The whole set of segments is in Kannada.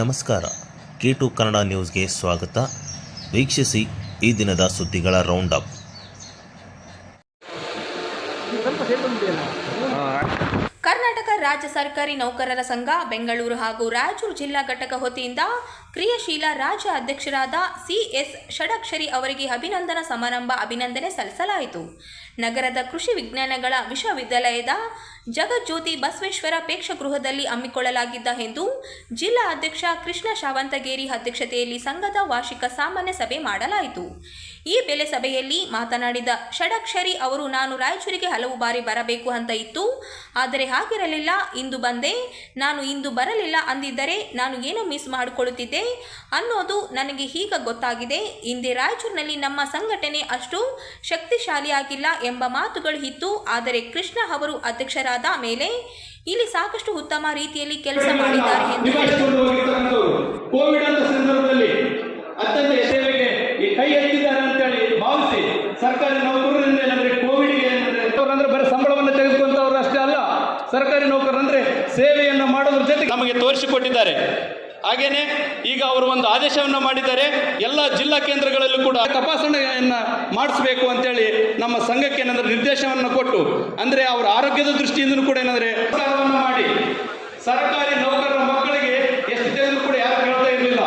ನಮಸ್ಕಾರ. ಕೆ ಟು ಕನ್ನಡ ನ್ಯೂಸ್ಗೆ ಸ್ವಾಗತ. ವೀಕ್ಷಿಸಿ ಈ ದಿನದ ಸುದ್ದಿಗಳ ರೌಂಡ್ ಅಪ್ ಕರ್ನಾಟಕ ರಾಜ್ಯ ಸರ್ಕಾರಿ ನೌಕರರ ಸಂಘ, ಬೆಂಗಳೂರು ಹಾಗೂ ರಾಯಚೂರು ಜಿಲ್ಲಾ ಘಟಕ ವತಿಯಿಂದ ಕ್ರಿಯಾಶೀಲ ರಾಜ್ಯ ಅಧ್ಯಕ್ಷರಾದ ಸಿಎಸ್ ಷಡಕ್ಷರಿ ಅವರಿಗೆ ಅಭಿನಂದನಾ ಸಮಾರಂಭ ಅಭಿನಂದನೆ ಸಲ್ಲಿಸಲಾಯಿತು. ನಗರದ ಕೃಷಿ ವಿಜ್ಞಾನಗಳ ವಿಶ್ವವಿದ್ಯಾಲಯದ ಜಗಜ್ಯೋತಿ ಬಸವೇಶ್ವರ ಪ್ರೇಕ್ಷಗೃಹದಲ್ಲಿ ಹಮ್ಮಿಕೊಳ್ಳಲಾಗಿದ್ದ ಎಂದು ಜಿಲ್ಲಾ ಅಧ್ಯಕ್ಷ ಕೃಷ್ಣ ಶಾವಂತಗೇರಿ ಅಧ್ಯಕ್ಷತೆಯಲ್ಲಿ ಸಂಘದ ವಾರ್ಷಿಕ ಸಾಮಾನ್ಯ ಸಭೆ ಮಾಡಲಾಯಿತು. ಈ ಬೆಲೆ ಸಭೆಯಲ್ಲಿ ಮಾತನಾಡಿದ ಷಡಕ್ಷರಿ ಅವರು, ನಾನು ರಾಯಚೂರಿಗೆ ಹಲವು ಬಾರಿ ಬರಬೇಕು ಅಂತ ಇತ್ತು. ಆದರೆ ಹಾಗಿರಲಿಲ್ಲ. ಇಂದು ಬಂದೆ. ನಾನು ಇಂದು ಬರಲಿಲ್ಲ ಅಂದಿದ್ದರೆ ನಾನು ಏನು ಮಿಸ್ ಮಾಡಿಕೊಳ್ಳುತ್ತಿದ್ದೆ. ಅನ್ನೋದು ನನಗೆ ಈಗ ಗೊತ್ತಾಗಿದೆ. ಹಿಂದೆ ರಾಯಚೂರಿನಲ್ಲಿ ನಮ್ಮ ಸಂಘಟನೆ ಅಷ್ಟು ಶಕ್ತಿಶಾಲಿಯಾಗಿಲ್ಲ ಎಂಬ ಮಾತುಗಳು ಇತ್ತು ಆದರೆ ಕೃಷ್ಣ ಅವರು ಅಧ್ಯಕ್ಷರಾದ ಮೇಲೆ ಇಲ್ಲಿ ಸಾಕಷ್ಟು ಉತ್ತಮ ರೀತಿಯಲ್ಲಿ ಕೆಲಸ ಮಾಡಿದ್ದಾರೆ ಎಂದು ಕೋವಿಡ್ ಅಂತ ಸಂದರ್ಭದಲ್ಲಿ ಅತ್ಯಂತ ಸೇವೆಗೆ ಈ ಕೈ ಎತ್ತಿದ್ದಾರೆ ಅಂತೇಳಿ ಭಾವಿಸಿ ಸರ್ಕಾರಿ ನೌಕರರಿಂದ ಏನಂದ್ರೆ ಕೋವಿಡ್ಗೆ ಏನಂದ್ರೆ ಅಂದ್ರೆ ಬರೀ ಸಂಬಳವನ್ನು ತೆಗೆದುಕೊಂಡವರು ಅಷ್ಟೇ ಅಲ್ಲ ಸರ್ಕಾರಿ ನೌಕರರಂದ್ರೆ ಸೇವೆಯನ್ನು ಮಾಡೋದ್ರ ಜೊತೆಗೆ ನಮಗೆ ತೋರಿಸಿಕೊಟ್ಟಿದ್ದಾರೆ. ಹಾಗೇನೆ ಈಗ ಅವರು ಒಂದು ಆದೇಶವನ್ನು ಮಾಡಿದ್ದಾರೆ. ಎಲ್ಲ ಜಿಲ್ಲಾ ಕೇಂದ್ರಗಳಲ್ಲೂ ಕೂಡ ತಪಾಸಣೆಯನ್ನ ಮಾಡಿಸಬೇಕು ಅಂತೇಳಿ ನಮ್ಮ ಸಂಘಕ್ಕೆ ಏನಂದ್ರೆ ನಿರ್ದೇಶನವನ್ನು ಕೊಟ್ಟು, ಅಂದ್ರೆ ಅವರ ಆರೋಗ್ಯದ ದೃಷ್ಟಿಯಿಂದಲೂ ಕೂಡ ಏನಂದ್ರೆ ಮಾಡಿ, ಸರ್ಕಾರಿ ನೌಕರರ ಮಕ್ಕಳಿಗೆ ಎಷ್ಟು ತೆಗೆದು ಕೂಡ ಯಾರು ಕೇಳ್ತಾ ಇರಲಿಲ್ಲ.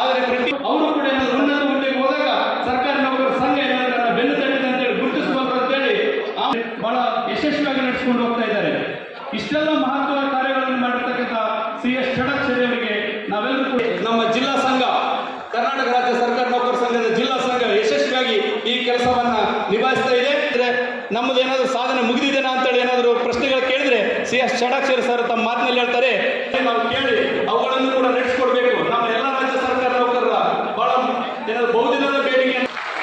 ಆದರೆ ಪ್ರತಿ ಅವರು ಕೂಡ ಏನಾದ್ರು ಉನ್ನತ ಹೋದಾಗ ಸರ್ಕಾರಿ ನೌಕರರ ಸಂಘ ಏನಾದ್ರೂ ಬೆನ್ನು ತಟ್ಟಿದೆ ಅಂತೇಳಿ ಗುರುತಿಸಬಾರ್ದು ಅಂತೇಳಿ ಬಹಳ ಯಶಸ್ವಿಯಾಗಿ ನಡೆಸಿಕೊಂಡು ಹೋಗ್ತಾ ಇದ್ದಾರೆ. ಇಷ್ಟೆಲ್ಲ ಮಹತ್ವದ ಕಾರ್ಯಗಳನ್ನು ಮಾಡಿರ್ತಕ್ಕಂಥ ಸಿ ಎಸ್ ಷಡಕ್ಷರಿ ಅವರಿಗೆ ನಾವೆಲ್ಲರೂ ಕೂಡ ನಮ್ಮ ಜಿಲ್ಲಾ ಸಂಘ, ಕರ್ನಾಟಕ ರಾಜ್ಯ ಸರ್ಕಾರ ನೌಕರ ಸಂಘದ ಜಿಲ್ಲಾ ಸಂಘ ಯಶಸ್ವಿಯಾಗಿ ಈ ಕೆಲಸವನ್ನ ನಿಭಾಯಿಸ್ತಾ ಇದೆ. ನಮ್ಮದು ಏನಾದರೂ ಸಾಧನೆ ಮುಗಿದಿದೆನಾ ಅಂತೇಳಿ ಏನಾದರೂ ಪ್ರಶ್ನೆಗಳು ಕೇಳಿದ್ರೆ ಸಿ ಎಸ್ ಷಡಾಕ್ಷರಿ ಸರ್ ತಮ್ಮ ಮಾತಿನಲ್ಲಿ ಹೇಳ್ತಾರೆ. ನಾವು ಕೇಳಿ ಅವುಗಳನ್ನು ಕೂಡ ನಡೆಸಿಕೊಡ್ಬೇಕು ನಮ್ಮ ಎಲ್ಲ ರಾಜ್ಯ ಸರ್ಕಾರ ನೌಕರರ ಬಹಳ ಏನಾದ್ರು ಬಹುದಿನದ ಬೇಡಿಕೆ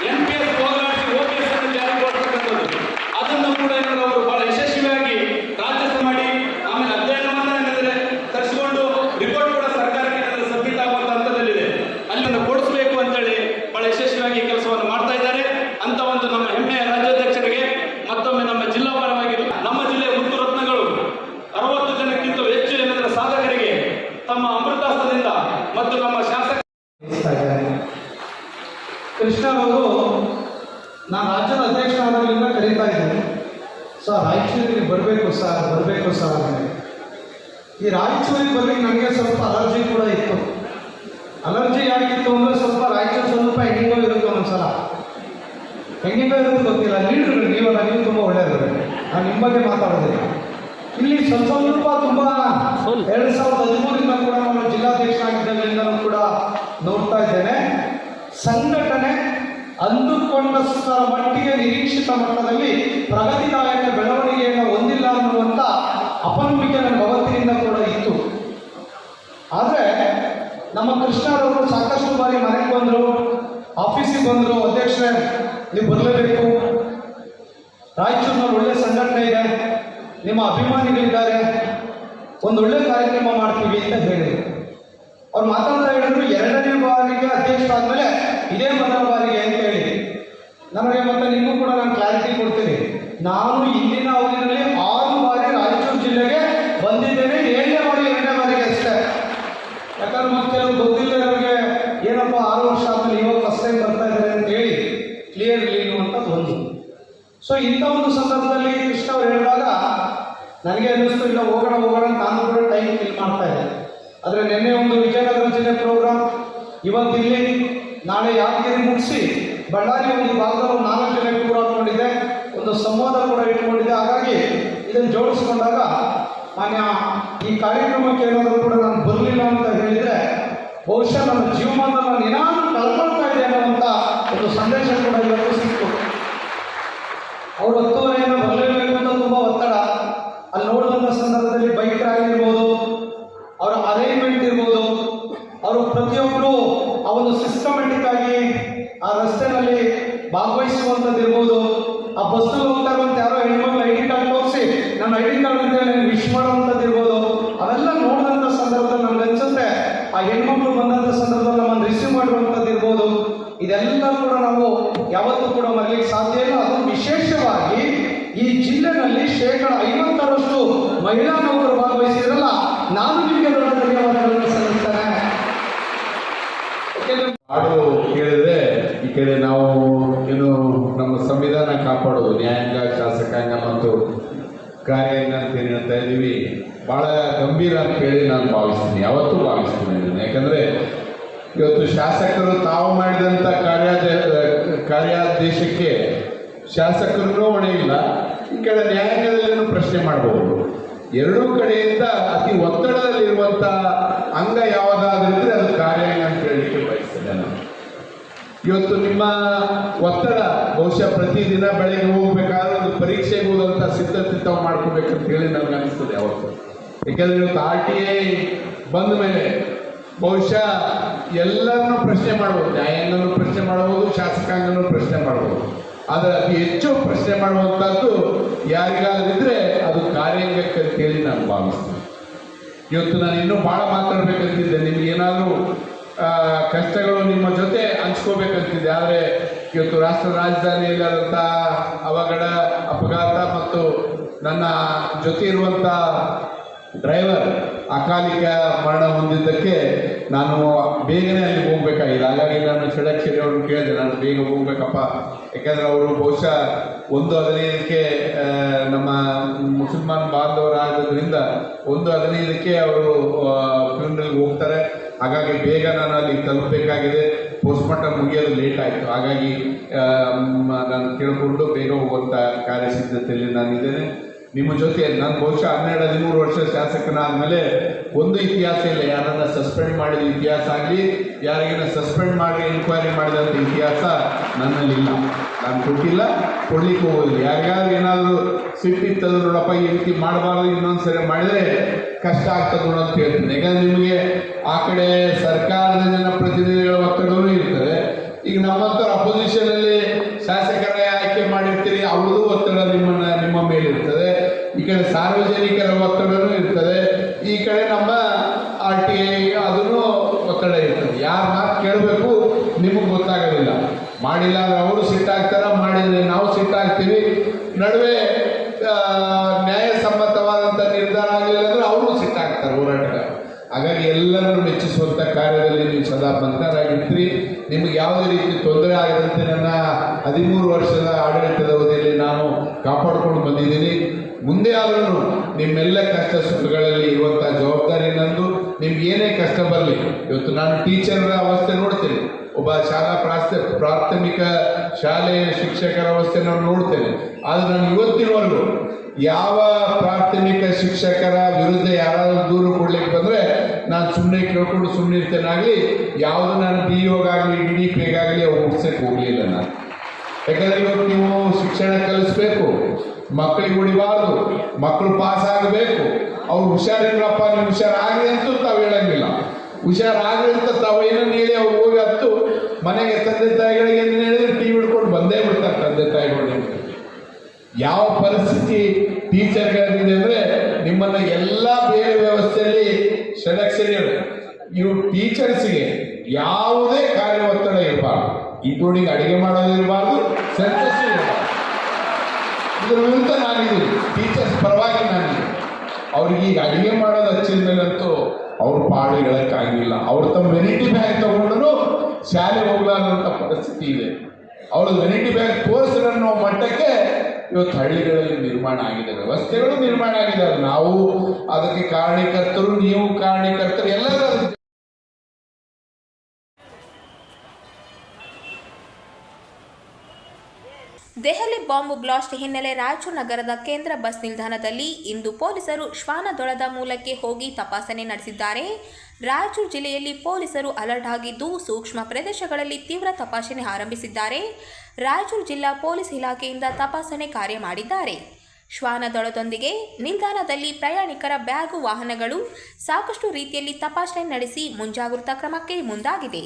ಎನ್ ಪಿ ಎಸ್ ಹೋಗಲಾಡಿಸಿ ಓ ಪಿ ಎಸ್ ಅನ್ನು ಜಾರಿಗೆ ಕೊಡ್ತಕ್ಕಂಥದ್ದು ಅದನ್ನು ಕೂಡ ಏನಾದ್ರು ಅವರು ಬಹಳ ಯಶಸ್ವಿಯಾಗಿ ರಾಜ್ಯ ಮಾಡಿ ಆಮೇಲೆ ಅಧ್ಯಯನವನ್ನ ಏನಾದ್ರೆ ತರಿಸಿಕೊಂಡು ರಿಪೋರ್ಟ್ ಕೂಡ ಸರ್ಕಾರಕ್ಕೆ ಏನಾದ್ರು ಸಬ್ಮಿಟ್ ಆಗುವಂತ ಹಂತದಲ್ಲಿದೆ ಅಲ್ಲಿಂದ ಕೊಡಿಸಬೇಕು ಅಂತೇಳಿ ಬಹಳ ಯಶಸ್ವಿಯಾಗಿ ಕೆಲಸವನ್ನು ಮಾಡ್ತಾ ಇದ್ದಾರೆ ಅಂತ ಒಂದು ನಮ್ಮ ಹೆಮ್ಮೆಯ ರಾಜ್ಯಾಧ್ಯಕ್ಷರಿಗೆ ಮತ್ತೊಮ್ಮೆ ನಮ್ಮ ಜಿಲ್ಲಾ ಪರವಾಗಿ ನಮ್ಮ ಜಿಲ್ಲೆಯ ಮುತ್ತು ರತ್ನಗಳು ಅರವತ್ತು ಜನಕ್ಕಿಂತ ಹೆಚ್ಚು ಏನಂದ್ರೆ ಸಾಧಕರಿಗೆ ತಮ್ಮ ಅಮೃತಾಸ್ತ್ರದಿಂದ ಮತ್ತು ನಮ್ಮ ಶಾಸಕ ಕೃಷ್ಣ ಅವರು ನಾನು ರಾಜ್ಯದ ಆದ್ರಿಂದ ಕರೀತಾ ಇದ್ದೇನೆ. ಸರ್, ರಾಯಚೂರಿಗೆ ಬರಬೇಕು ಸರ್ ಬರಬೇಕು ಸರ್ ಈ ರಾಯಚೂರಿಗೆ ಬರ್ಲಿಕ್ಕೆ ನನಗೆ ಸ್ವಲ್ಪ ಅಲರ್ಜಿ ಕೂಡ ಇತ್ತು. ಅಲರ್ಜಿ ಯಾಕಿತ್ತು ಅಂದರೆ ಸ್ವಲ್ಪ ರಾಯಚೂರು ಸ್ವಲ್ಪ ಹೆಂಗಿಂಗೋ ಇರುತ್ತೆ ಒಂದೊಂದ್ಸಲ ಹೆಂಗಿಂಗೋ ಇರುತ್ತೆ ಗೊತ್ತಿಲ್ಲ. ಲೀಡ್ರು ನೀವು ನೀವು ತುಂಬ ಒಳ್ಳೆಯದು ನಾನು ನಿಮ್ಮ ಬಗ್ಗೆ ಮಾತಾಡೋದಿಲ್ಲ. ಇಲ್ಲಿ ಸ್ವಲ್ಪ ಸ್ವಲ್ಪ ತುಂಬ ಎರಡು ಸಾವಿರದ ಹದಿಮೂರಿಂದ ಕೂಡ ನಾನು ಜಿಲ್ಲಾಧ್ಯಕ್ಷರಾಗಿದ್ದಾಗಲಿಂದಲೂ ಕೂಡ ನೋಡ್ತಾ ಇದ್ದೇನೆ. ಸಂಘಟನೆ ಅಂದುಕೊಂಡಷ್ಟರ ಮಟ್ಟಿಗೆ ನಿರೀಕ್ಷಿತ ಮಟ್ಟದಲ್ಲಿ ಪ್ರಗತಿದಾಯಕ ಬೆಳವಣಿಗೆಯನ್ನು ಹೊಂದಿಲ್ಲ ಅನ್ನುವಂಥ ಅಪನಂಬಿಕೆ ನನ್ನ ಅವತ್ತಿನಿಂದ ಕೂಡ ಇತ್ತು. ಆದರೆ ನಮ್ಮ ಕೃಷ್ಣರವರು ಸಾಕಷ್ಟು ಬಾರಿ ಮನೆಗೆ ಬಂದರು ಆಫೀಸಿಗೆ ಬಂದರು ಅಧ್ಯಕ್ಷರೇ ನೀವು ಬರಲೇಬೇಕು. ರಾಯಚೂರಿನಲ್ಲಿ ಒಳ್ಳೆ ಸಂಘಟನೆ ಇದೆ. ನಿಮ್ಮ ಅಭಿಮಾನಿಗಳಿದ್ದಾರೆ. ಒಂದು ಒಳ್ಳೆ ಕಾರ್ಯಕ್ರಮ ಮಾಡ್ತೀವಿ ಅಂತ ಹೇಳಿದರು. ಅವ್ರು ಮಾತಾಡ್ತಾ ಹೇಳಿದ್ರು, ಎರಡನೇ ಬಾರಿಗೆ ಅಧ್ಯಕ್ಷ ಆದ್ಮೇಲೆ ಇದೇ ಮೊದಲ ಬಾರಿಗೆ ಅಂತ ಹೇಳಿ. ನಮಗೆ ಮತ್ತೆ ನಿಮಗೂ ಕೂಡ ನಾನು ಕ್ಲಾರಿಟಿ ಕೊಡ್ತೀನಿ. ನಾನು ಇಂದಿನ ಅವಧಿಯಲ್ಲಿ ಆರು ಬಾರಿ ರಾಯಚೂರು ಜಿಲ್ಲೆಗೆ ಬಂದಿದ್ದೇನೆ. ಏಳನೇ ಬಾರಿ, ಎರಡನೇ ಬಾರಿಗೆ ಅಷ್ಟೇ. ಯಾಕಂದ್ರೆ ಮತ್ತೆ ಕೆಲವು ಗೊತ್ತಿಲ್ಲದವರಿಗೆ ಏನಪ್ಪ, ಆರು ವರ್ಷ ಆದ್ಮೇಲೆ ಇವಾಗ ಫಸ್ಟ್ ಟೈಮ್ ಬರ್ತಾ ಇದ್ದಾರೆ ಅಂತ ಹೇಳಿ ಕ್ಲಿಯರ್ ಲೀನು ಅಂತ ಒಂದು ಸೊ ಇಂಥ ಒಂದು ಸಂದರ್ಭದಲ್ಲಿ ಕೃಷ್ಣ ಅವ್ರು ಹೇಳಿದಾಗ ನನಗೆ ಅನ್ನಿಸ್ತು, ಇಲ್ಲ, ಹೋಗೋಣ ಹೋಗೋಣ ಅಂತ ನಾನು ಕೂಡ ಟೈಮ್ ಫಿಲ್ ಮಾಡ್ತಾ ಇದ್ದೆ ಆದರೆ ನಿನ್ನೆ ಒಂದು ವಿಜಯನಗರ ಜಿಲ್ಲೆ ಪ್ರೋಗ್ರಾಮ್ ಇವತ್ತು ಇಲ್ಲಿ, ನಾಳೆ ಯಾದಗಿರಿ ಮುಗಿಸಿ ಬಳ್ಳಾರಿ ಒಂದು ಭಾಗದಲ್ಲಿ ಒಂದು ನಾಲ್ಕು ಜನ ಕೂಡ ಹಾಕೊಂಡಿದ್ದೆ ಒಂದು ಸಂವಾದ ಕೂಡ ಇಟ್ಕೊಂಡಿದ್ದೆ ಹಾಗಾಗಿ ಇದನ್ನು ಜೋಡಿಸ್ಕೊಂಡಾಗ ಮಾನ್ಯ ಈ ಕಾರ್ಯಕ್ರಮಕ್ಕೆ ಏನಾದರೂ ಕೂಡ ನಾನು ಬರಲಿಲ್ಲ ಅಂತ ಹೇಳಿದರೆ ಬಹುಶಃ ನನ್ನ ಜೀವಮಾನ ನಾನು ಏನಾದರೂ ಕಳ್ಕೊಳ್ತಾ ಇದೆ ಅನ್ನುವಂಥ ಒಂದು ಸಂದೇಶ ಕೂಡ ಇವತ್ತು ಸಿಕ್ತು. ಅವ್ರು ಹತ್ತುವರೆಯನ್ನು ಸಂದರ್ಭದಲ್ಲಿ ಬೈಕ್ ಆಗಿರ್ಬೋದು ಅವರ ಅರೇಂಜ್ಮೆಂಟ್ ಇರ್ಬೋದು, ಅವರು ಪ್ರತಿಯೊಬ್ಬರು ಆ ಒಂದು ಸಿಸ್ಟಮೆಟಿಕ್ ಆಗಿ ಆ ರಸ್ತೆನಲ್ಲಿ ಭಾಗವಹಿಸುವಂಥದ್ದು ಇರ್ಬೋದು ಆ ಬಸ್ಸಲ್ಲಿ ಹೇಳಿದ್ರೆ, ಈ ಕಡೆ ನಾವು ಏನು ನಮ್ಮ ಸಂವಿಧಾನ ಕಾಪಾಡೋದು, ನ್ಯಾಯಾಂಗ ಶಾಸಕಾಂಗ ಮತ್ತು ಕಾರ್ಯಾಂಗ ಅಂತ ಹೇಳ್ತಾ ಇದ್ದೀವಿ. ಭಾಳ ಗಂಭೀರ ಅಂತ ಹೇಳಿ ನಾನು ಭಾವಿಸ್ತೀನಿ. ಯಾವತ್ತು ಭಾವಿಸ್ತೀನಿ ಯಾಕಂದ್ರೆ ಇವತ್ತು ಶಾಸಕರು ತಾವು ಮಾಡಿದಂಥ ಕಾರ್ಯಾದ, ಕಾರ್ಯಾದೇಶಕ್ಕೆ ಶಾಸಕರಿಗೂ ಹೊಣೆ ಇಲ್ಲ. ಈ ಕಡೆ ನ್ಯಾಯಾಂಗದಲ್ಲಿನೂ ಪ್ರಶ್ನೆ ಮಾಡಬಹುದು ಎರಡೂ ಕಡೆಯಿಂದ ಅತಿ ಒತ್ತಡದಲ್ಲಿರುವಂಥ ಅಂಗ ಯಾವುದಾದ್ರಿದ್ರೆ ಅದು ಕಾರ್ಯಾಂಗ ಅಂತ ಹೇಳಲಿಕ್ಕೆ ಬಯಸ್ತೇನೆ ನಾನು. ಇವತ್ತು ನಿಮ್ಮ ಒತ್ತಡ ಬಹುಶಃ ಪ್ರತಿದಿನ ಬೆಳಗ್ಗೆ ಹೋಗ್ಬೇಕಾದ್ರೆ ಒಂದು ಪರೀಕ್ಷೆಗೆ ಹೋದಂಥ ಸಿದ್ಧತೆ ತಾವು ಮಾಡ್ಕೋಬೇಕಂತ ಹೇಳಿ ನನಗೆ ಅನಿಸ್ತದೆ ಅವತ್ತು ಯಾಕೆಂದ್ರೆ ಇವತ್ತು ಆರ್ ಟಿ ಐ ಬಂದ ಮೇಲೆ ಬಹುಶಃ ಎಲ್ಲರನ್ನು ಪ್ರಶ್ನೆ ಮಾಡ್ಬೋದು. ನ್ಯಾಯಾಂಗನೂ ಪ್ರಶ್ನೆ ಮಾಡ್ಬೋದು, ಶಾಸಕಾಂಗನೂ ಪ್ರಶ್ನೆ ಮಾಡ್ಬೋದು. ಆದರೆ ಅತಿ ಹೆಚ್ಚು ಪ್ರಶ್ನೆ ಮಾಡುವಂಥದ್ದು ಯಾರಿಗಾದ್ರಿದ್ರೆ ಅದು ಕಾರ್ಯಾಂಗಕ್ಕೆ ಅಂತ ಹೇಳಿ ನಾನು ಭಾವಿಸ್ತೇನೆ. ಇವತ್ತು ನಾನು ಇನ್ನೂ ಭಾಳ ಮಾತಾಡ್ಬೇಕಂತಿದ್ದೆ. ನಿಮ್ಗೆ ಏನಾದರೂ ಕಷ್ಟಗಳು ನಿಮ್ಮ ಜೊತೆ ಹಂಚ್ಕೋಬೇಕಂತಿದೆ. ಆದರೆ ಇವತ್ತು ರಾಷ್ಟ್ರ ರಾಜಧಾನಿಯಲ್ಲಾದಂಥ ಅವಘಡ, ಅಪಘಾತ ಮತ್ತು ನನ್ನ ಜೊತೆ ಇರುವಂಥ ಡ್ರೈವರ್ ಅಕಾಲಿಕ ಮರಣ ಹೊಂದಿದ್ದಕ್ಕೆ ನಾನು ಬೇಗನೆ ಅಲ್ಲಿ ಹೋಗ್ಬೇಕಾಗಿದೆ ಹಾಗಾಗಿ ನಾನು ಷಡಕ್ಷರಿ ಅವ್ರನ್ನ ಕೇಳಿದೆ. ನಾನು ಬೇಗ ಹೋಗ್ಬೇಕಪ್ಪ. ಯಾಕಂದರೆ ಅವರು ಬಹುಶಃ ಒಂದು ಹದಿನೈದಕ್ಕೆ ನಮ್ಮ ಮುಸಲ್ಮಾನ್ ಬಾಂಧವರಾದ್ರಿಂದ ಒಂದು ಹದಿನೈದಕ್ಕೆ ಅವರು ಫ್ಯೂನಲ್ಗೆ ಹೋಗ್ತಾರೆ. ಹಾಗಾಗಿ ಬೇಗ ನಾನು ಅಲ್ಲಿ ತಲುಪಬೇಕಾಗಿದೆ. ಪೋಸ್ಟ್ಮಾರ್ಟಮ್ ಮುಗಿಯೋದು ಲೇಟ್ ಆಯಿತು. ಹಾಗಾಗಿ ನಾನು ಕೇಳಿಕೊಂಡು ಬೇಗ ಹೋಗುವಂಥ ಕಾರ್ಯಸಿದ್ಧತೆಯಲ್ಲಿ ನಾನಿದ್ದೇನೆ. ನಿಮ್ಮ ಜೊತೆ ನಾನು ಬಹುಶಃ ಹನ್ನೆರಡು, ಹದಿಮೂರು ವರ್ಷ ಶಾಸಕನಾದ್ಮೇಲೆ ಒಂದು ಇತಿಹಾಸ ಇಲ್ಲ. ಯಾರನ್ನ ಸಸ್ಪೆಂಡ್ ಮಾಡಿದ ಇತಿಹಾಸ ಆಗಲಿ ಯಾರಿಗನ್ನ ಸಸ್ಪೆಂಡ್ ಮಾಡಿ ಎನ್ಕ್ವೈರಿ ಮಾಡಿದಂಥ ಇತಿಹಾಸ ನನ್ನಲ್ಲಿಲ್ಲ ನಾನು ಕೊಟ್ಟಿಲ್ಲ, ಕೊಡ್ಲಿಕ್ಕೆ ಹೋಗೋದಿಲ್ಲ ಯಾರಿಗಾದ್ರೂ ಏನಾದರೂ ಸಿಟ್ಟಿತ್ತಂದ್ರೆ ನೋಡಪ್ಪ, ಈ ರೀತಿ ಮಾಡಬಾರ್ದು, ಇನ್ನೊಂದು ಸರಿ ಮಾಡಿದರೆ ಕಷ್ಟ ಆಗ್ತದೆ ಅಂತ ಹೇಳ್ತೀನಿ. ಯಾಕಂದ್ರೆ ನಿಮಗೆ ಆ ಕಡೆ ಸರ್ಕಾರದ ಜನಪ್ರತಿನಿಧಿಗಳ ಒತ್ತಡವೂ ಇರ್ತದೆ. ಈಗ ನಮ್ಮಂಥವ್ರು ಅಪೋಸಿಷನಲ್ಲಿ ಶಾಸಕರ ಆಯ್ಕೆ ಮಾಡಿರ್ತೀರಿ, ಅವ್ರದ್ದು ಒತ್ತಡ ನಿಮ್ಮನ್ನ, ನಿಮ್ಮ ಮೇಲೆ ಇರ್ತದೆ ಈ ಕಡೆ ಸಾರ್ವಜನಿಕರ ಒತ್ತಡನೂ ಇರ್ತದೆ. ಈ ಕಡೆ ನಮ್ಮ ಆರ್ ಟಿ ಐ ಅದನ್ನು ಒತ್ತಡ ಇರ್ತದೆ. ಯಾರ ಮಾತು ಕೇಳಬೇಕು ನಿಮಗೆ ಗೊತ್ತಾಗೋದಿಲ್ಲ. ಮಾಡಿಲ್ಲ ಅಂದ್ರೆ ಅವರು ಸಿಟ್ಟಾಗ್ತಾರ, ಮಾಡಿದ್ರೆ ನಾವು ಸಿಟ್ಟಾಗ್ತೀವಿ. ನಡುವೆ ನ್ಯಾಯಸಮ್ಮತವಾದಂಥ ನಿರ್ಧಾರ ಆಗಲಿಲ್ಲ ಅಂದ್ರೆ ಅವರು ಸಿಟ್ಟಾಗ್ತಾರೆ ಹೋರಾಟಗಾರ. ಹಾಗಾಗಿ ಎಲ್ಲರನ್ನು ಮೆಚ್ಚಿಸುವಂಥ ಕಾರ್ಯದಲ್ಲಿ ನೀವು ಸದಾ ಬಂಧರಾಗಿರ್ತೀರಿ. ನಿಮಗೆ ಯಾವುದೇ ರೀತಿ ತೊಂದರೆ ಆಗದಂತೆ ನನ್ನ ಹದಿಮೂರು ವರ್ಷದ ಆಡಳಿತದ ಅವಧಿಯಲ್ಲಿ ನಾನು ಕಾಪಾಡಿಕೊಂಡು ಬಂದಿದ್ದೀನಿ. ಮುಂದೆ ಆದರೂ ನಿಮ್ಮೆಲ್ಲ ಕಷ್ಟ ಸುಖಗಳಲ್ಲಿ ಇರುವಂಥ ಜವಾಬ್ದಾರಿ ನಂದು. ನಿಮ್ಗೆ ಏನೇ ಕಷ್ಟ ಬರಲಿ, ಇವತ್ತು ನಾನು ಟೀಚರ್ನ ಅವಸ್ಥೆ ನೋಡ್ತೇನೆ. ಒಬ್ಬ ಶಾಲಾ ಪ್ರಾಸ್ತ, ಪ್ರಾಥಮಿಕ ಶಾಲೆಯ ಶಿಕ್ಷಕರ ಅವಸ್ಥೆ ನಾನು ನೋಡ್ತೇನೆ. ಆದರೆ ನಾನು ಇವತ್ತಿನವರೆಗೂ ಯಾವ ಪ್ರಾಥಮಿಕ ಶಿಕ್ಷಕರ ವಿರುದ್ಧ ಯಾರಾದರೂ ದೂರು ಕೊಡ್ಲಿಕ್ಕೆ ಬಂದರೆ ನಾನು ಸುಮ್ಮನೆ ಕೇಳ್ಕೊಂಡು ಸುಮ್ಮನೆ ಇರ್ತೇನಾಗಲಿ, ಯಾವುದು ನಾನು ಡಿ ಓಗಾಗಲಿ ಡಿ ಡಿ ಪಿಗಾಗಲಿ ಅವ್ರು ಹೋಗಲಿಲ್ಲ ನಾನು. ಯಾಕಂದ್ರೆ ಇವತ್ತು ನೀವು ಶಿಕ್ಷಣ ಕಲಿಸ್ಬೇಕು ಮಕ್ಕಳಿಗೆ ಹೊಡಿಬಾರ್ದು ಮಕ್ಕಳು ಪಾಸ್ ಆಗಬೇಕು, ಅವ್ರು ಹುಷಾರಿಲ್ಲಪ್ಪ ನೀವು ಹುಷಾರಾಗಲಿ ಅಂತೂ ತಾವು ಹೇಳಂಗಿಲ್ಲ. ಹುಷಾರಾಗಲಿ ಅಂತ ತಾವು ಏನನ್ನು ಹೇಳಿ ಅವ್ರು ಹೋಗಿ ಹತ್ತು ಮನೆಗೆ ತಂದೆ ತಾಯಿಗಳಿಗೆ ಏನು ಹೇಳಿದ್ರೆ ಟಿ ಹಿಡ್ಕೊಂಡು ಬಂದೇ ಬಿಡ್ತಾರೆ ತಂದೆ ತಾಯಿಗಳು. ಯಾವ ಪರಿಸ್ಥಿತಿ ಟೀಚರ್ಗಳಿದೆ ಅಂದರೆ ನಿಮ್ಮನ್ನ ಎಲ್ಲ ಬೇರೆ ವ್ಯವಸ್ಥೆಯಲ್ಲಿ ಷಡಕ್ಷರಿಗಳು ಇವ್ರು ಟೀಚರ್ಸ್ಗೆ ಯಾವುದೇ ಕಾರ್ಯ ಒತ್ತಡ ಇರಬಾರ್ದು. ಇನ್ಕ್ಲೂಡಿಂಗ್ ಅಡಿಗೆ ಮಾಡೋದಿರಬಾರ್ದು ಇರಬಾರ್ದು ಇದ್ರ ವಿರುದ್ಧ ನಾನಿದ್ದೀನಿ. ಟೀಚರ್ಸ್ ಪರವಾಗಿ ನಾನಿದ್ದೀನಿ. ಅವ್ರಿಗೆ ಈಗ ಅಡಿಗೆ ಮಾಡೋದು ಹಚ್ಚಿದ ಮೇಲಂತೂ ಅವ್ರ ಪಾಡು ಹೇಳೋಕ್ಕಾಗಿಲ್ಲ ಅವ್ರು ತಮ್ಮ ವೆನಿಟಿ ಬ್ಯಾಗ್ ತಗೊಂಡು ಶಾಲೆ ಹೋಗ್ಲಾರಂಥ ಪರಿಸ್ಥಿತಿ ಇದೆ. ಅವಳು ವೆನಿಟಿ ಬ್ಯಾಗ್ ತೋರಿಸಿರೋ ಅನ್ನೋ ಮಟ್ಟಕ್ಕೆ ಇವತ್ತು ಹಳ್ಳಿಗಳಲ್ಲಿ ನಿರ್ಮಾಣ ಆಗಿದೆ. ವ್ಯವಸ್ಥೆಗಳು ನಿರ್ಮಾಣ ಆಗಿದೆ. ನಾವು, ಅದಕ್ಕೆ ಕಾರಣೀಕರ್ತರು, ನೀವು ಕಾರಣೀಕರ್ತರು, ಎಲ್ಲರೂ ದೆಹಲಿ ಬಾಂಬ್ ಬ್ಲಾಸ್ಟ್ ಹಿನ್ನೆಲೆ ರಾಯಚೂರು ನಗರದ ಕೇಂದ್ರ ಬಸ್ ನಿಲ್ದಾಣದಲ್ಲಿ ಇಂದು ಪೊಲೀಸರು ಶ್ವಾನದೊಳದ ಮೂಲಕ್ಕೆ ಹೋಗಿ ತಪಾಸಣೆ ನಡೆಸಿದ್ದಾರೆ. ರಾಯಚೂರು ಜಿಲ್ಲೆಯಲ್ಲಿ ಪೊಲೀಸರು ಅಲರ್ಟ್ ಆಗಿದ್ದು ಸೂಕ್ಷ್ಮ ಪ್ರದೇಶಗಳಲ್ಲಿ ತೀವ್ರ ತಪಾಸಣೆ ಆರಂಭಿಸಿದ್ದಾರೆ. ರಾಯಚೂರು ಜಿಲ್ಲಾ ಪೊಲೀಸ್ ಇಲಾಖೆಯಿಂದ ತಪಾಸಣೆ ಕಾರ್ಯ ಮಾಡಿದ್ದಾರೆ. ಶ್ವಾನದೊಳದೊಂದಿಗೆ ನಿಲ್ದಾಣದಲ್ಲಿ ಪ್ರಯಾಣಿಕರ ಬ್ಯಾಗು ವಾಹನಗಳು ಸಾಕಷ್ಟು ರೀತಿಯಲ್ಲಿ ತಪಾಸಣೆ ನಡೆಸಿ ಮುಂಜಾಗೃತಾ ಕ್ರಮಕ್ಕೆ ಮುಂದಾಗಿದೆ.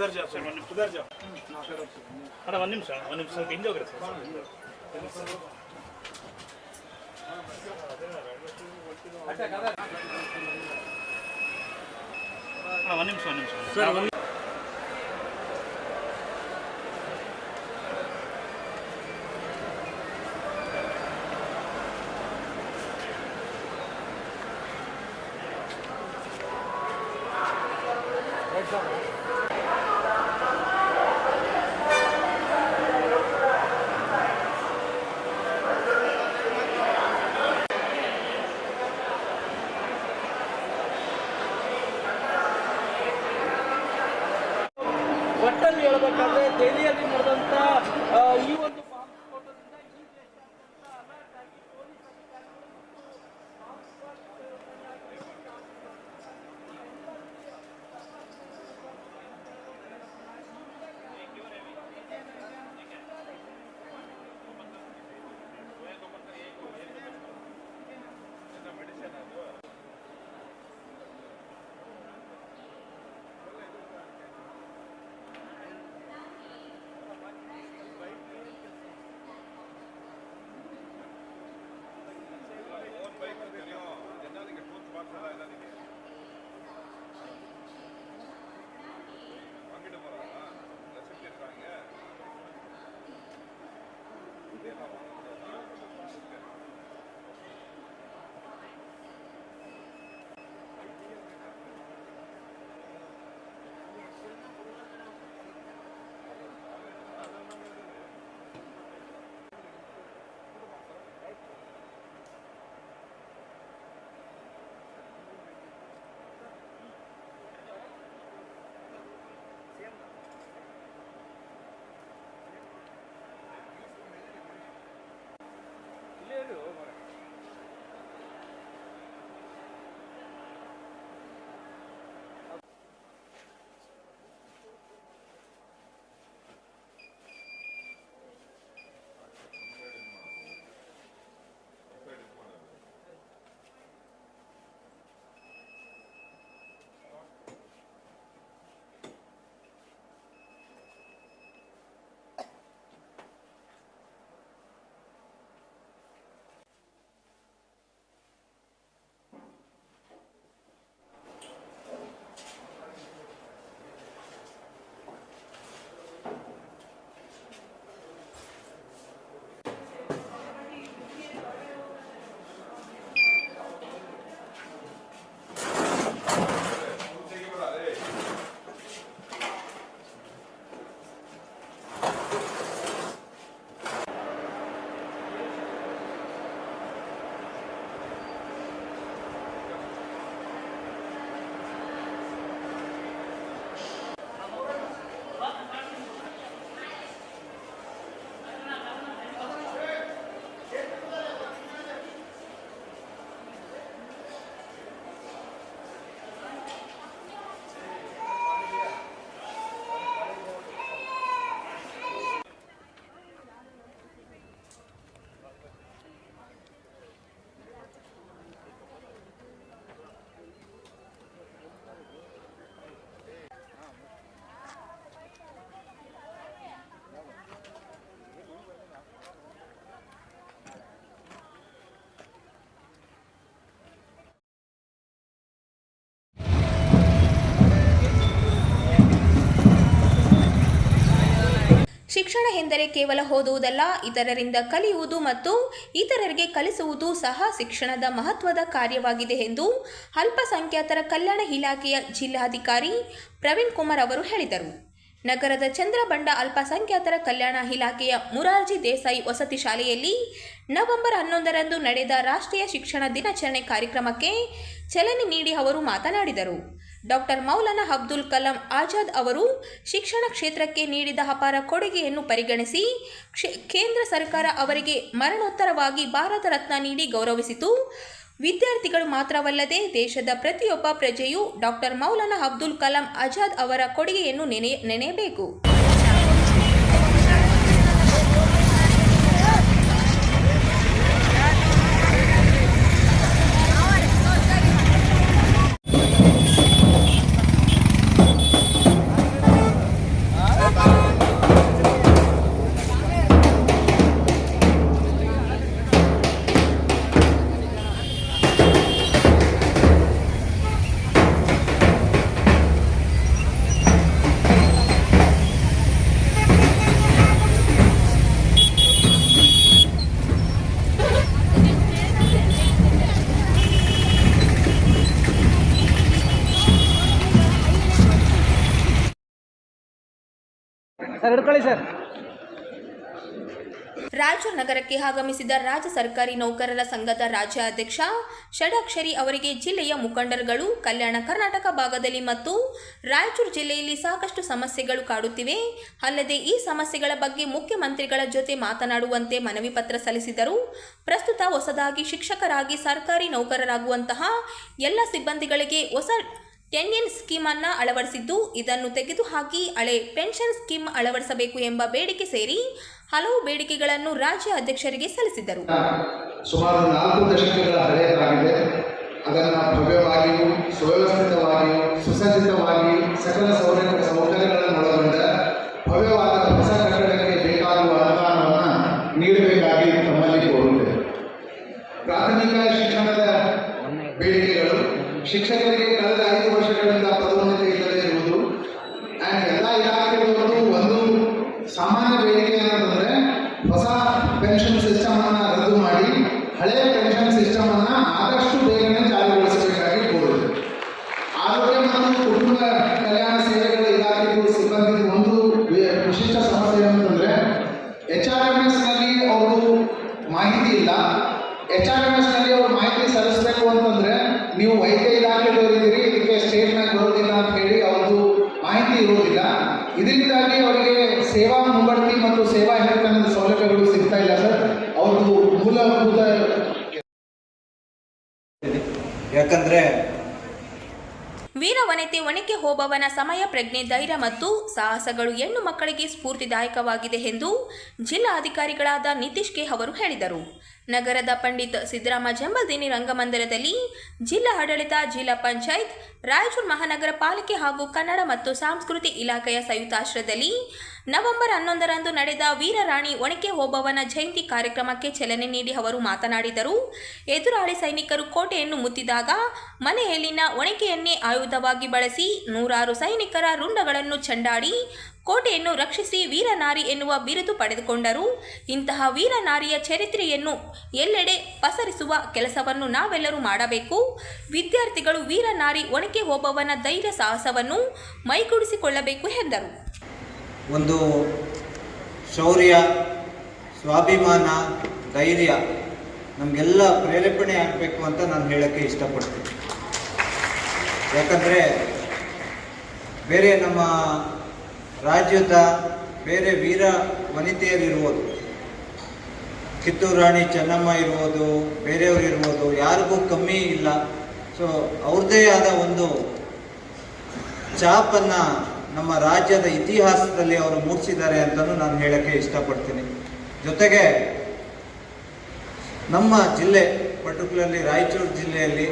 ಉದರ್ ಜಾಬ್ ಸರ್ ಒಂದು ಉದರ್ ಜಾಬ್ ಅಣ್ಣ ಒಂದು ನಿಮಿಷ ಒಂದು ನಿಮಿಷ ಸ್ವಲ್ಪ ಹಿಂದೆ ಹೋಗ್ರಿ ಸರ್ ಅಣ್ಣ ಒಂದು ನಿಮಿಷ ಒಂದು ನಿಮಿಷ ಸರ್ ಶಿಕ್ಷಣ ಎಂದರೆ ಕೇವಲ ಓದುವುದಲ್ಲ, ಇತರರಿಂದ ಕಲಿಯುವುದು ಮತ್ತು ಇತರರಿಗೆ ಕಲಿಸುವುದು ಸಹ ಶಿಕ್ಷಣದ ಮಹತ್ವದ ಕಾರ್ಯವಾಗಿದೆ ಎಂದು ಅಲ್ಪಸಂಖ್ಯಾತರ ಕಲ್ಯಾಣ ಇಲಾಖೆಯ ಜಿಲ್ಲಾಧಿಕಾರಿ ಪ್ರವೀಣ್ ಕುಮಾರ್ ಅವರು ಹೇಳಿದರು. ನಗರದ ಚಂದ್ರಬಂಡ ಅಲ್ಪಸಂಖ್ಯಾತರ ಕಲ್ಯಾಣ ಇಲಾಖೆಯ ಮುರಾರ್ಜಿ ದೇಸಾಯಿ ವಸತಿ ಶಾಲೆಯಲ್ಲಿ ನವೆಂಬರ್ ಹನ್ನೊಂದರಂದು ನಡೆದ ರಾಷ್ಟ್ರೀಯ ಶಿಕ್ಷಣ ದಿನಾಚರಣೆ ಕಾರ್ಯಕ್ರಮಕ್ಕೆ ಚಲನೆ ನೀಡಿ ಅವರು ಮಾತನಾಡಿದರು. ಡಾಕ್ಟರ್ ಮೌಲಾನಾ ಅಬ್ದುಲ್ ಕಲಾಂ ಆಜಾದ್ ಅವರು ಶಿಕ್ಷಣ ಕ್ಷೇತ್ರಕ್ಕೆ ನೀಡಿದ ಅಪಾರ ಕೊಡುಗೆಯನ್ನು ಪರಿಗಣಿಸಿ ಕೇಂದ್ರ ಸರ್ಕಾರ ಅವರಿಗೆ ಮರಣೋತ್ತರವಾಗಿ ಭಾರತ ರತ್ನ ನೀಡಿ ಗೌರವಿಸಿತು. ವಿದ್ಯಾರ್ಥಿಗಳು ಮಾತ್ರವಲ್ಲದೆ ದೇಶದ ಪ್ರತಿಯೊಬ್ಬ ಪ್ರಜೆಯೂ ಡಾಕ್ಟರ್ ಮೌಲಾನಾ ಅಬ್ದುಲ್ ಕಲಾಂ ಆಜಾದ್ ಅವರ ಕೊಡುಗೆಯನ್ನು ನೆನೆ, ನೆನೆಯಬೇಕು. ಸರ್, ಹಿಡ್ಕೊಳ್ಳಿ ಸರ್. ರಾಯಚೂರು ನಗರಕ್ಕೆ ಆಗಮಿಸಿದ ರಾಜ್ಯ ಸರ್ಕಾರಿ ನೌಕರರ ಸಂಘದ ರಾಜ್ಯಾಧ್ಯಕ್ಷ ಷಡಾಕ್ಷರಿ ಅವರಿಗೆ ಜಿಲ್ಲೆಯ ಮುಖಂಡರುಗಳು, ಕಲ್ಯಾಣ ಕರ್ನಾಟಕ ಭಾಗದಲ್ಲಿ ಮತ್ತು ರಾಯಚೂರು ಜಿಲ್ಲೆಯಲ್ಲಿ ಸಾಕಷ್ಟು ಸಮಸ್ಯೆಗಳು ಕಾಡುತ್ತಿವೆ. ಅಲ್ಲದೆ ಈ ಸಮಸ್ಯೆಗಳ ಬಗ್ಗೆ ಮುಖ್ಯಮಂತ್ರಿಗಳ ಜೊತೆ ಮಾತನಾಡುವಂತೆ ಮನವಿ ಪತ್ರ ಸಲ್ಲಿಸಿದರು. ಪ್ರಸ್ತುತ ಹೊಸದಾಗಿ ಶಿಕ್ಷಕರಾಗಿ ಸರ್ಕಾರಿ ನೌಕರರಾಗುವಂತಹ ಎಲ್ಲ ಸಿಬ್ಬಂದಿಗಳಿಗೆ ಹೊಸ ಟೆನ್ ಎನ್ ಸ್ಕೀಮ್ ಅನ್ನ ಅಳವಡಿಸಿದ್ದು, ಇದನ್ನು ತೆಗೆದುಹಾಕಿ ಹಳೆ ಪೆನ್ಷನ್ ಸ್ಕೀಮ್ ಅಳವಡಿಸಬೇಕು ಎಂಬ ಬೇಡಿಕೆ ಸೇರಿ ಹಲವು ಬೇಡಿಕೆಗಳನ್ನು ರಾಜ್ಯ ಅಧ್ಯಕ್ಷರಿಗೆ ಸಲ್ಲಿಸಿದರು ಸುಮಾರು ನಾಲ್ಕು ದಶಕಗಳ ಹಳೆಯದಾಗಿದೆ. ಅದನ್ನು ಭವ್ಯವಾಗಿಯೂ, ಸುವ್ಯವಸ್ಥಿತವಾಗಿಯೂ ಸುಸಜ್ಜಿತವಾಗಿ ಸಕಲ ಸೌಲಭ್ಯ ಸೌಕರ್ಯಗಳನ್ನೊಳಗೊಂಡ ಭವ್ಯವಾದ ಹೊಸ ಕಟ್ಟಡಕ್ಕೆ ಬೇಕಾಗುವ ಅನುದಾನವನ್ನು ನೀಡಬೇಕಾಗಿ ತಮ್ಮಲ್ಲಿ ಕೋರುತ್ತೇವೆ ಪ್ರಾಥಮಿಕ ಶಿಕ್ಷಣದ ಬೇಡಿಕೆಗಳು ಶಿಕ್ಷಕರಿಗೆ ಕಳೆದ ಐದು ವರ್ಷಗಳಿಂದ ಪದೋನ್ನತಿ ಇಲ್ಲದೆ ಇರುವುದು ಆ್ಯಂಡ್ ಎಲ್ಲ ಇಲಾಖೆಗಳದ್ದು ಒಂದು ಸಾಮಾನ್ಯ ಬೇಡಿಕೆ ಏನಂತಂದ್ರೆ ಹೊಸ ಪೆನ್ಷನ್ ಸಿಸ್ಟಮ್ ಅನ್ನ ರದ್ದು ಮಾಡಿ ಹಳೆಯ ಪೆನ್ಷನ್ ಸಿಸ್ಟಮ್ ಅನ್ನ ಆದಷ್ಟು ಬೇಗನೆ ಜಾರಿಗೊಳಿಸಬೇಕಾಗಿ ಕೋರುತ್ತೇವೆ ಆರೋಗ್ಯ ಮತ್ತು ಕುಟುಂಬ ಕಲ್ಯಾಣ ಸೇವೆಗಳ ಇಲಾಖೆಗೂ ಸಿಬ್ಬಂದಿ ಒಂದು ವಿ- ವಿಶಿಷ್ಟ ಸಮಸ್ಯೆ ಏನಂತಂದ್ರೆ ಎಚ್ ಆರ್ ಎಂ ಎಸ್ನಲ್ಲಿ ಅವರು ಮಾಹಿತಿ ಇಲ್ಲ ಎಚ್ ಆರ್ ಎಂ ಎಸ್ನಲ್ಲಿ ಅವರು ಮಾಹಿತಿ ಸಲ್ಲಿಸಬೇಕು ಅಂತಂದ್ರೆ ನೀವು ವೈದ್ಯ ಇಲಾಖೆದವರಿದ್ದೀರಿ ಇದಕ್ಕೆ ಸ್ಟೇಟ್ಮೆಂಟ್ ಬರೋದಿಲ್ಲ ಅಂತ ಹೇಳಿ ಅವ್ರದ್ದು ಮಾಹಿತಿ ಇರೋದಿಲ್ಲ ಇದರಿಂದಾಗಿ ಅವರಿಗೆ ಸೇವಾ ಮುಂಬಡ್ತಿ ಮತ್ತು ಸೇವಾ ಹೆಲ್ತ್ ಸೌಲಭ್ಯಗಳು ಸಿಗ್ತಾ ಇಲ್ಲ ಸರ್ ಅವ್ರದ್ದು ಮೂಲಭೂತ ಯಾಕಂದರೆ ವೀರವನಿತೆ ಒಣಕೆ ಹೋಬವನ ಸಮಯ, ಪ್ರಜ್ಞೆ, ಧೈರ್ಯ ಮತ್ತು ಸಾಹಸಗಳು ಹೆಣ್ಣು ಮಕ್ಕಳಿಗೆ ಸ್ಫೂರ್ತಿದಾಯಕವಾಗಿದೆ ಎಂದು ಜಿಲ್ಲಾಧಿಕಾರಿಗಳಾದ ನಿತೀಶ್ ಕೆ ಅವರು ಹೇಳಿದರು. ನಗರದ ಪಂಡಿತ್ ಸಿದ್ದರಾಮ ಜಂಬಲ್ದಿನಿ ರಂಗಮಂದಿರದಲ್ಲಿ ಜಿಲ್ಲಾ ಆಡಳಿತ, ಜಿಲ್ಲಾ ಪಂಚಾಯತ್, ರಾಯಚೂರು ಮಹಾನಗರ ಪಾಲಿಕೆ ಹಾಗೂ ಕನ್ನಡ ಮತ್ತು ಸಂಸ್ಕೃತಿ ಇಲಾಖೆಯ ಸಂಯುಕ್ತಾಶ್ರಯದಲ್ಲಿ ನವೆಂಬರ್ ಹನ್ನೊಂದರಂದು ನಡೆದ ವೀರರಾಣಿ ಒಣಕೆ ಓಬವ್ವನ ಜಯಂತಿ ಕಾರ್ಯಕ್ರಮಕ್ಕೆ ಚಲನೆ ನೀಡಿ ಅವರು ಮಾತನಾಡಿದರು. ಎದುರಾಳಿ ಸೈನಿಕರು ಕೋಟೆಯನ್ನು ಮುತ್ತಿದಾಗ ಮನೆಯಲ್ಲಿನ ಒಣಕೆಯನ್ನೇ ಆಯುಧವಾಗಿ ಬಳಸಿ ನೂರಾರು ಸೈನಿಕರ ರುಂಡಗಳನ್ನು ಚಂಡಾಡಿ ಕೋಟೆಯನ್ನು ರಕ್ಷಿಸಿ ವೀರನಾರಿ ಎನ್ನುವ ಬಿರುದು ಪಡೆದುಕೊಂಡರು. ಇಂತಹ ವೀರನಾರಿಯ ಚರಿತ್ರೆಯನ್ನು ಎಲ್ಲೆಡೆ ಪಸರಿಸುವ ಕೆಲಸವನ್ನು ನಾವೆಲ್ಲರೂ ಮಾಡಬೇಕು. ವಿದ್ಯಾರ್ಥಿಗಳು ವೀರನಾರಿ ಒಣಕೆ ಹೋಬವನ ಧೈರ್ಯ ಸಾಹಸವನ್ನು ಮೈಗೂಡಿಸಿಕೊಳ್ಳಬೇಕು ಎಂದರು. ಒಂದು ಶೌರ್ಯ, ಸ್ವಾಭಿಮಾನ, ಧೈರ್ಯ ನಮಗೆಲ್ಲ ಪ್ರೇರೇಪಣೆ ಆಗಬೇಕು ಅಂತ ನಾನು ಹೇಳೋಕ್ಕೆ ಇಷ್ಟಪಡ್ತೀನಿ. ಯಾಕಂದರೆ ಬೇರೆ ನಮ್ಮ ರಾಜ್ಯದ ಬೇರೆ ವೀರ ವನಿತೆಯರಿರ್ಬೋದು ಕಿತ್ತೂರು ರಾಣಿ ಚೆನ್ನಮ್ಮ ಇರ್ಬೋದು, ಬೇರೆಯವರು ಇರ್ಬೋದು, ಯಾರಿಗೂ ಕಮ್ಮಿ ಇಲ್ಲ. ಸೊ ಅವ್ರದ್ದೇ ಆದ ಒಂದು ಛಾಪನ್ನು ನಮ್ಮ ರಾಜ್ಯದ ಇತಿಹಾಸದಲ್ಲಿ ಅವರು ಮೂಡಿಸಿದ್ದಾರೆ ಅಂತಲೂ ನಾನು ಹೇಳೋಕ್ಕೆ ಇಷ್ಟಪಡ್ತೀನಿ. ಜೊತೆಗೆ ನಮ್ಮ ಜಿಲ್ಲೆ, ಪರ್ಟಿಕ್ಯುಲರ್ಲಿ ರಾಯಚೂರು ಜಿಲ್ಲೆಯಲ್ಲಿ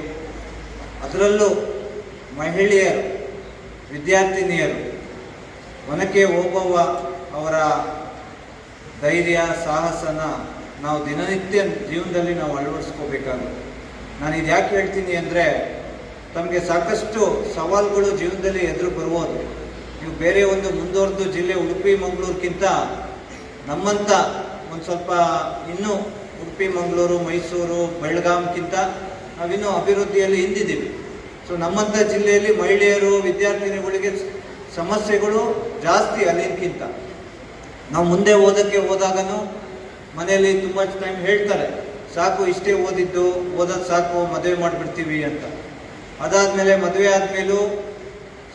ಅದರಲ್ಲೂ ಮಹಿಳೆಯರು, ವಿದ್ಯಾರ್ಥಿನಿಯರು, ಒನಕೆ ಓಬವ್ವ ಅವರ ಧೈರ್ಯ, ಸಾಹಸನ ನಾವು ದಿನನಿತ್ಯ ಜೀವನದಲ್ಲಿ ನಾವು ಅಳವಡಿಸ್ಕೋಬೇಕಾಗುತ್ತೆ. ನಾನು ಇದು ಯಾಕೆ ಹೇಳ್ತೀನಿ ಅಂದರೆ, ತಮಗೆ ಸಾಕಷ್ಟು ಸವಾಲುಗಳು ಜೀವನದಲ್ಲಿ ಎದುರು ಬರ್ಬೋದು ನೀವು ಬೇರೆ ಒಂದು ಮುಂದುವರೆದು ಜಿಲ್ಲೆ ಉಡುಪಿ ಮಂಗಳೂರಿಗಿಂತ ನಮ್ಮಂಥ ಒಂದು ಸ್ವಲ್ಪ ಇನ್ನೂ ಉಡುಪಿ, ಮಂಗಳೂರು, ಮೈಸೂರು, ಬೆಳಗಾಂಕ್ಕಿಂತ ನಾವಿನ್ನೂ ಅಭಿವೃದ್ಧಿಯಲ್ಲಿ ಹಿಂದಿದ್ದೀವಿ. ಸೊ ನಮ್ಮಂಥ ಜಿಲ್ಲೆಯಲ್ಲಿ ಮಹಿಳೆಯರು, ವಿದ್ಯಾರ್ಥಿನಿಗಳಿಗೆ ಸಮಸ್ಯೆಗಳು ಜಾಸ್ತಿ ಅಲ್ಲಿಗಿಂತ ನಾವು ಮುಂದೆ ಓದೋಕ್ಕೆ ಹೋದಾಗನು ಮನೆಯಲ್ಲಿ ತುಂಬ ಟೈಮ್ ಹೇಳ್ತಾರೆ, ಸಾಕು, ಇಷ್ಟೇ ಓದಿದ್ದು, ಓದೋದು ಸಾಕು, ಮದುವೆ ಮಾಡಿಬಿಡ್ತೀವಿ ಅಂತ. ಅದಾದಮೇಲೆ ಮದುವೆ ಆದಮೇಲೂ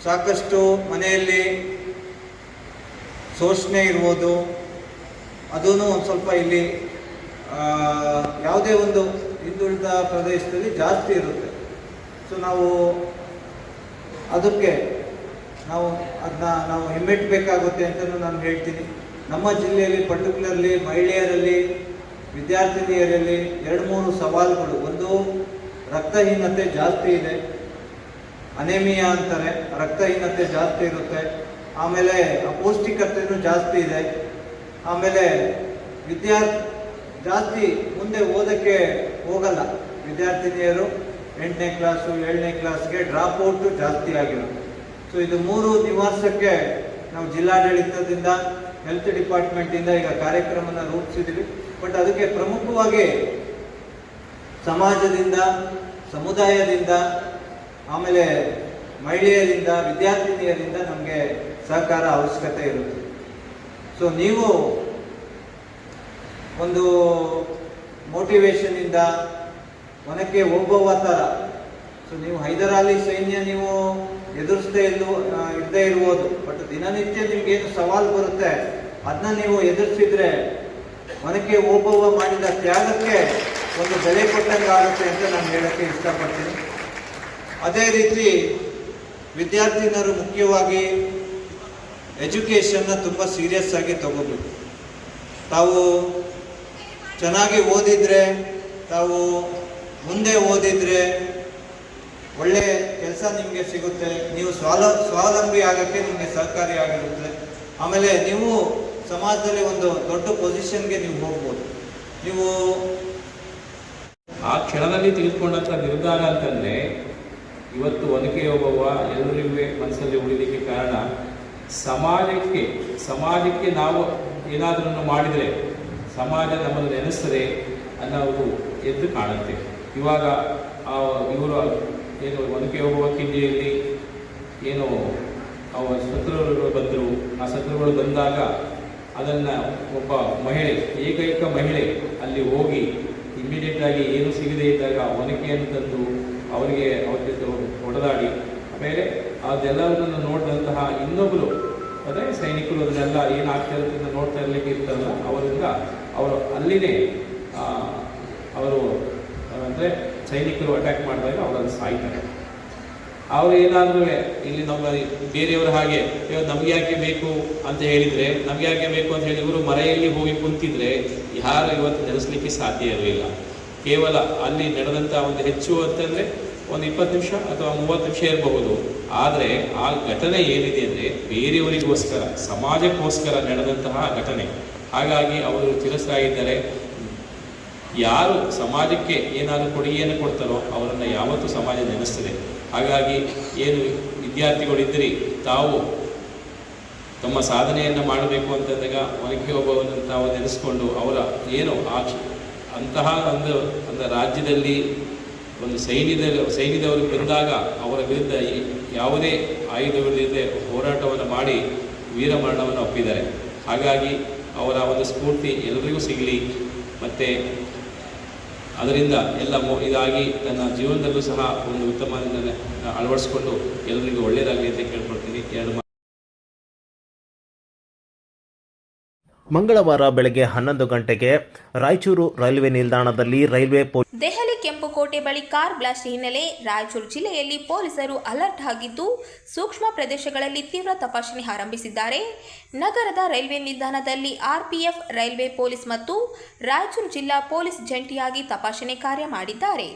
ಸಾಕಷ್ಟು ಮನೆಯಲ್ಲಿ ಶೋಷಣೆ ಇರ್ಬೋದು. ಅದೂ ಒಂದು ಸ್ವಲ್ಪ ಇಲ್ಲಿ ಯಾವುದೇ ಒಂದು ಹಿಂದುಳಿದ ಪ್ರದೇಶದಲ್ಲಿ ಜಾಸ್ತಿ ಇರುತ್ತೆ. ಸೊ ನಾವು ಅದಕ್ಕೆ ನಾವು ಅದನ್ನ ನಾವು ಹಿಮ್ಮೆಟ್ಟಬೇಕಾಗುತ್ತೆ ಅಂತಲೂ ನಾನು ಹೇಳ್ತೀನಿ. ನಮ್ಮ ಜಿಲ್ಲೆಯಲ್ಲಿ ಪರ್ಟಿಕ್ಯುಲರ್ಲಿ ಮಹಿಳೆಯರಲ್ಲಿ, ವಿದ್ಯಾರ್ಥಿನಿಯರಲ್ಲಿ ಎರಡು, ಮೂರು ಸವಾಲುಗಳು. ಒಂದು, ರಕ್ತಹೀನತೆ ಜಾಸ್ತಿ ಇದೆ. ಅನೇಮಿಯಾ ಅಂತಾರೆ, ರಕ್ತಹೀನತೆ ಜಾಸ್ತಿ ಇರುತ್ತೆ. ಆಮೇಲೆ ಅಪೌಷ್ಟಿಕತೆಯೂ ಜಾಸ್ತಿ ಇದೆ. ಆಮೇಲೆ ವಿದ್ಯಾರ್ಥಿ ಜಾಸ್ತಿ ಮುಂದೆ ಓದಕ್ಕೆ ಹೋಗಲ್ಲ. ವಿದ್ಯಾರ್ಥಿನಿಯರು ಎಂಟನೇ ಕ್ಲಾಸು, ಏಳನೇ ಕ್ಲಾಸ್ಗೆ ಡ್ರಾಪ್ ಔಟು ಜಾಸ್ತಿ ಆಗಿರುತ್ತೆ. ಸೊ ಇದು ಮೂರು ನಿವಾಸಕ್ಕೆ ನಾವು ಜಿಲ್ಲಾಡಳಿತದಿಂದ ಹೆಲ್ತ್ ಡಿಪಾರ್ಟ್ಮೆಂಟಿಂದ ಈಗ ಕಾರ್ಯಕ್ರಮನ ರೂಪಿಸಿದ್ವಿ. ಬಟ್ ಅದಕ್ಕೆ ಪ್ರಮುಖವಾಗಿ ಸಮಾಜದಿಂದ, ಸಮುದಾಯದಿಂದ ಆಮೇಲೆ ಮಹಿಳೆಯರಿಂದ, ವಿದ್ಯಾರ್ಥಿನಿಯರಿಂದ ನಮಗೆ ಸಹಕಾರ, ಅವಶ್ಯಕತೆ ಇರುತ್ತೆ. ಸೊ ನೀವು ಒಂದು ಮೋಟಿವೇಶನಿಂದ ಒನಕ್ಕೆ ಹೋಗುವ ಥರ ಸೊ ನೀವು ಹೈದರಾಲಿ ಸೈನ್ಯ ನೀವು ಎದುರಿಸದೇ ಇಲ್ವ ಇರದೇ ಇರ್ಬೋದು ಬಟ್ ದಿನನಿತ್ಯ ನಿಮಗೇನು ಸವಾಲು ಬರುತ್ತೆ ಅದನ್ನ ನೀವು ಎದುರಿಸಿದ್ರೆ ಒನಕ್ಕೆ ಓಬವ್ವ ಮಾಡಿದ ತ್ಯಾಗಕ್ಕೆ ಒಂದು ಬೆಲೆ ಕೊಟ್ಟಂಗೆ ಆಗುತ್ತೆ ಅಂತ ನಾನು ಹೇಳೋಕ್ಕೆ ಇಷ್ಟಪಡ್ತೀನಿ. ಅದೇ ರೀತಿ ವಿದ್ಯಾರ್ಥಿನರು ಮುಖ್ಯವಾಗಿ ಎಜುಕೇಷನ್ನ ತುಂಬ ಸೀರಿಯಸ್ ಆಗಿ ತಗೋಬೇಕು. ತಾವು ಚೆನ್ನಾಗಿ ಓದಿದ್ರೆ, ತಾವು ಮುಂದೆ ಓದಿದ್ರೆ ಒಳ್ಳೆ ಕೆಲಸ ನಿಮಗೆ ಸಿಗುತ್ತೆ. ನೀವು ಸ್ವಾಲ, ಸ್ವಾವಲಂಬಿ ಆಗೋಕ್ಕೆ ನಿಮಗೆ ಸಹಕಾರಿಯಾಗಿರುತ್ತೆ ಆಮೇಲೆ ನೀವು ಸಮಾಜದಲ್ಲಿ ಒಂದು ದೊಡ್ಡ ಪೊಸಿಷನ್ಗೆ ನೀವು ಹೋಗ್ಬೋದು. ನೀವು ಆ ಕ್ಷಣದಲ್ಲಿ ತೆಗೆದುಕೊಂಡಂಥ ನಿರ್ಧಾರ ಅಂತಂದರೆ ಇವತ್ತು ಒನಕೆ ಒಬ್ಬವ ಎಲ್ಲರಿಗೂ ಮನಸ್ಸಲ್ಲಿ ಉಳಿಲಿಕ್ಕೆ ಕಾರಣ, ಸಮಾಜಕ್ಕೆ ಸಮಾಜಕ್ಕೆ ನಾವು ಏನಾದರೂ ಮಾಡಿದರೆ, ಸಮಾಜ ನಮ್ಮನ್ನು ನೆನೆಸ್ತದೆ ಅನ್ನೋದು ಎದ್ದು ಕಾಣುತ್ತೆ. ಇವಾಗ ಇವರು ಏನು ಒನಕೆ ಒಬ್ಬವ ಕಿಂಡಿಯಲ್ಲಿ ಏನು ಅವ ಶತ್ರುಗಳು ಬಂದರು, ಆ ಶತ್ರುಗಳು ಬಂದಾಗ ಅದನ್ನು ಒಬ್ಬ ಮಹಿಳೆ, ಏಕೈಕ ಮಹಿಳೆ ಅಲ್ಲಿ ಹೋಗಿ ಇಮಿಡಿಯೇಟ್ ಆಗಿ ಏನು ಸಿಗದೇ ಇದ್ದಾಗ ಒನಕೆಯನ್ನು ತಂದು ಅವರಿಗೆ ಅವರಿಗೆ ಹೊಡೆದಾಡಿ ಆಮೇಲೆ ಅದೆಲ್ಲದನ್ನು ನೋಡಿದಂತಹ ಇನ್ನೊಬ್ಬರು ಅದೇ ಸೈನಿಕರು ಅದನ್ನೆಲ್ಲ ಏನಾಗ್ತಾ ಇರೋದ್ರಿಂದ ನೋಡ್ತಾ ಇರಲಿಕ್ಕೆ ಇರ್ತಾರಲ್ಲ ಅವರಿಂದ ಅವರು ಅಲ್ಲಿನೇ ಅವರು, ಅಂದರೆ ಸೈನಿಕರು ಅಟ್ಯಾಕ್ ಮಾಡಿದಾಗ ಅವರನ್ನು ಸಾಯ್ತಾರೆ. ಅವರು ಏನಾದ್ರೂ ಇಲ್ಲಿ ನಮ್ಮ ಬೇರೆಯವರ ಹಾಗೆ ನಮ್ಗೆ ಯಾಕೆ ಬೇಕು? ಅಂತ ಹೇಳಿದ್ರೆ, ನಮ್ಗೆ ಯಾಕೆ ಬೇಕು? ಅಂತ ಹೇಳಿ ಇವರು ಮರೆಯಲ್ಲಿ ಹೋಗಿ ಕುಂತಿದ್ರೆ ಯಾರು ಇವತ್ತು ನೆಲೆಸಲಿಕ್ಕೆ ಸಾಧ್ಯ ಇರಲಿಲ್ಲ. ಕೇವಲ ಅಲ್ಲಿ ನಡೆದಂಥ ಒಂದು ಹೆಚ್ಚು ಅಂತಂದರೆ ಒಂದು ಇಪ್ಪತ್ತು ನಿಮಿಷ ಅಥವಾ ಮೂವತ್ತು ನಿಮಿಷ ಇರಬಹುದು. ಆದರೆ ಆ ಘಟನೆ ಏನಿದೆ ಅಂದರೆ ಬೇರೆಯವರಿಗೋಸ್ಕರ, ಸಮಾಜಕ್ಕೋಸ್ಕರ ನಡೆದಂತಹ ಘಟನೆ. ಹಾಗಾಗಿ ಅವರು ಚಿರಸ್ಥಾಯಿದ್ದಾರೆ ಯಾರು ಸಮಾಜಕ್ಕೆ ಏನಾದರೂ ಕೊಡುಗೆಯನ್ನು ಕೊಡ್ತಾರೋ ಅವರನ್ನು ಯಾವತ್ತೂ ಸಮಾಜ ನೆನೆಸ್ತದೆ. ಹಾಗಾಗಿ ಏನು ವಿದ್ಯಾರ್ಥಿಗಳಿದ್ದರೆ ತಾವು ತಮ್ಮ ಸಾಧನೆಯನ್ನು ಮಾಡಬೇಕು ಅಂತಂದಾಗ ಒನಕೆ ಒಬ್ಬವನ್ನು ತಾವು ನೆನೆಸ್ಕೊಂಡು ಅವರ ಏನು ಆ ಅಂತಹ ಒಂದು ಒಂದು ರಾಜ್ಯದಲ್ಲಿ ಒಂದು ಸೈನ್ಯದ ಸೈನ್ಯದವರು ಬಂದಾಗ ಅವರ ವಿರುದ್ಧ ಯಾವುದೇ ಆಯುಧಗಳಿಲ್ಲದೆ ಹೋರಾಟವನ್ನು ಮಾಡಿ ವೀರಮರಣವನ್ನು ಒಪ್ಪಿದ್ದಾರೆ. ಹಾಗಾಗಿ ಅವರ ಒಂದು ಸ್ಫೂರ್ತಿ ಎಲ್ಲರಿಗೂ ಸಿಗಲಿ. ಮತ್ತು ಅದರಿಂದ ಎಲ್ಲ ಮೋ ಇದಾಗಿ ನನ್ನ ಜೀವನದಲ್ಲೂ ಸಹ ಒಂದು ಉತ್ತಮ ಅಳವಡಿಸ್ಕೊಂಡು ಎಲ್ಲರಿಗೂ ಒಳ್ಳೆಯದಾಗಲಿ ಅಂತ ಕೇಳ್ಕೊಳ್ತೀನಿ. ಎರಡು ಮಂಗಳವಾರ ಬೆಳಗ್ಗೆ ಹನ್ನೊಂದು ಗಂಟೆಗೆ ರಾಯಚೂರು ರೈಲ್ವೆ ನಿಲ್ದಾಣದಲ್ಲಿ ರೈಲ್ವೆ ದೆಹಲಿ ಕೆಂಪುಕೋಟೆ ಬಳಿ ಕಾರ್ ಬ್ಲಾಸ್ಟ್ ಹಿನ್ನೆಲೆ ರಾಯಚೂರು ಜಿಲ್ಲೆಯಲ್ಲಿ ಪೊಲೀಸರು ಅಲರ್ಟ್ ಆಗಿದ್ದು, ಸೂಕ್ಷ್ಮ ಪ್ರದೇಶಗಳಲ್ಲಿ ತೀವ್ರ ತಪಾಸಣೆ ಆರಂಭಿಸಿದ್ದಾರೆ. ನಗರದ ರೈಲ್ವೆ ನಿಲ್ದಾಣದಲ್ಲಿ ಆರ್ಪಿಎಫ್, ರೈಲ್ವೆ ಪೊಲೀಸ್ ಮತ್ತು ರಾಯಚೂರು ಜಿಲ್ಲಾ ಪೊಲೀಸ್ ಜಂಟಿಯಾಗಿ ತಪಾಸಣೆ ಕಾರ್ಯ ಮಾಡಿದ್ದಾರೆ.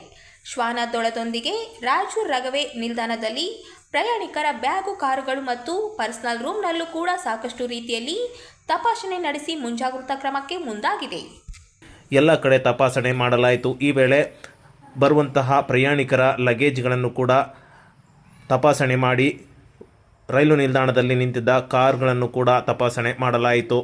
ಶ್ವಾನದೊಳದೊಂದಿಗೆ ರಾಯಚೂರು ರಗವೆ ನಿಲ್ದಾಣದಲ್ಲಿ ಪ್ರಯಾಣಿಕರ ಬ್ಯಾಗು, ಕಾರುಗಳು ಮತ್ತು ಪರ್ಸನಲ್ ರೂಮ್ನಲ್ಲೂ ಕೂಡ ಸಾಕಷ್ಟು ರೀತಿಯಲ್ಲಿ ತಪಾಸಣೆ ನಡೆಸಿ ಮುಂಜಾಗ್ರತಾ ಕ್ರಮಕ್ಕೆ ಮುಂದಾಗಿದೆ. ಎಲ್ಲ ಕಡೆ ತಪಾಸಣೆ ಮಾಡಲಾಯಿತು. ಈ ವೇಳೆ ಬರುವಂತಹ ಪ್ರಯಾಣಿಕರ ಲಗೇಜ್ಗಳನ್ನು ಕೂಡ ತಪಾಸಣೆ ಮಾಡಿ ರೈಲು ನಿಲ್ದಾಣದಲ್ಲಿ ನಿಂತಿದ್ದ ಕಾರ್ಗಳನ್ನು ಕೂಡ ತಪಾಸಣೆ ಮಾಡಲಾಯಿತು.